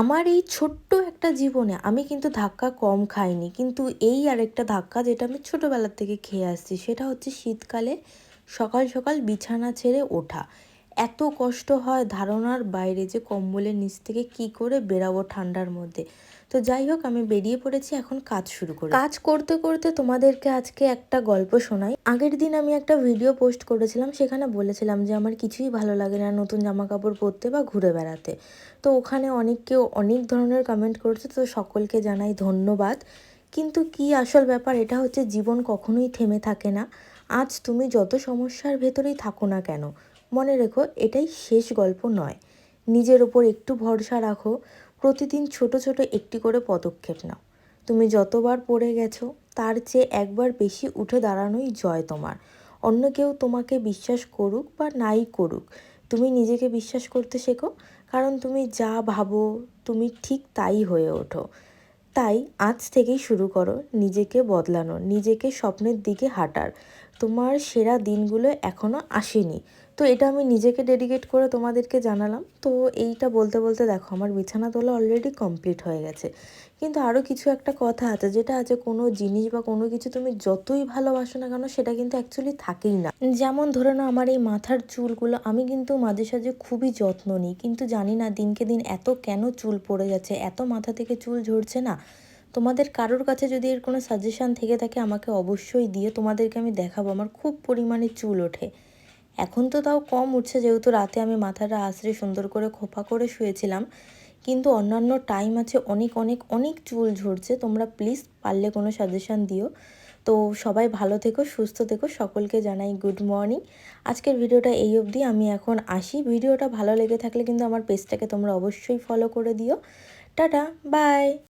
আমার এই ছোট্ট একটা জীবনে আমি কিন্তু ধাক্কা কম খাইনি। কিন্তু এই আরেকটা ধাক্কা যেটা আমি ছোটোবেলার থেকে খেয়ে আসছি, সেটা হচ্ছে শীতকালে সকাল সকাল বিছানা ছেড়ে ওঠা। এত কষ্ট হয় ধারণার বাইরে যে কম্বলের নিচ থেকে কি করে বেরাবো ঠান্ডার মধ্যে। তো যাই হোক, আমি বেরিয়ে পড়েছি, এখন কাজ শুরু করি। কাজ করতে করতে তোমাদেরকে আজকে একটা গল্প শোনাই। আগের দিন আমি একটা ভিডিও পোস্ট করেছিলাম, সেখানে বলেছিলাম যে আমার কিছুই ভালো লাগে না নতুন জামা কাপড় পরতে বা ঘুরে বেড়াতে। তো ওখানে অনেক কেউ অনেক ধরনের কমেন্ট করেছে, তো সকলকে জানাই ধন্যবাদ। কিন্তু কি আসল ব্যাপার, এটা হচ্ছে জীবন কখনোই থেমে থাকে না। আজ তুমি যত সমস্যার ভেতরেই থাকো না কেন মনে রেখো, এটাই শেষ গল্প নয়। নিজের ওপর একটু ভরসা রাখো, প্রতিদিন ছোট ছোট একটি করে পদক্ষেপ নাও। তুমি যতবার পড়ে গেছো, তার চেয়ে একবার বেশি উঠে দাঁড়ানোই জয় তোমার। অন্য কেউ তোমাকে বিশ্বাস করুক বা নাই করুক, তুমি নিজেকে বিশ্বাস করতে শেখো, কারণ তুমি যা ভাবো, তুমি ঠিক তাই হয়ে ওঠো। তাই আজ থেকেই শুরু করো, নিজেকে বদলানো, নিজেকে স্বপ্নের দিকে হাঁটার। তোমার সেরা দিনগুলো এখনও আসেনি। তো এটা আমি নিজেকে ডেডিকেট করে তোমাদেরকে জানালাম। তো এইটা বলতে বলতে দেখো, আমার বিছানা তোলা অলরেডি কমপ্লিট হয়ে গেছে। কিন্তু আরও কিছু একটা কথা আছে, যেটা আছে কোনো জিনিস বা কোনো কিছু তুমি যতই ভালোবাসো না কেন, সেটা কিন্তু অ্যাকচুয়ালি থাকেই না। যেমন ধরে নাও আমার এই মাথার চুলগুলো, আমি কিন্তু মাঝে সাঝে খুবই যত্ন নিই। কিন্তু জানি না দিনকে দিন এত কেন চুল পড়ে যাচ্ছে, এত মাথা থেকে চুল ঝরছে না। তোমাদের কারোর কাছে যদি এর কোনো সাজেশান থেকে থাকে, আমাকে অবশ্যই দিয়ে তোমাদেরকে আমি দেখাবো। আমার খুব পরিমাণে চুল ওঠে। এখন তো তাও কম উঠছে, যেহেতু রাতে আমি মাথাটা আশ্রে সুন্দর করে খোপা করে শুয়েছিলাম। কিন্তু অন্যান্য টাইম আছে, অনেক অনেক অনেক চুল ঝরছে। তোমরা প্লিজ পারলে কোনো সাজেশান দিও। তো সবাই ভালো থেকো, সুস্থ থেকো। সকলকে জানাই গুড মর্নিং আজকের ভিডিওটা এই অবধি। আমি এখন আসি। ভিডিওটা ভালো লেগে থাকলে কিন্তু আমার পেজটাকে তোমরা অবশ্যই ফলো করে দিও। Tata bye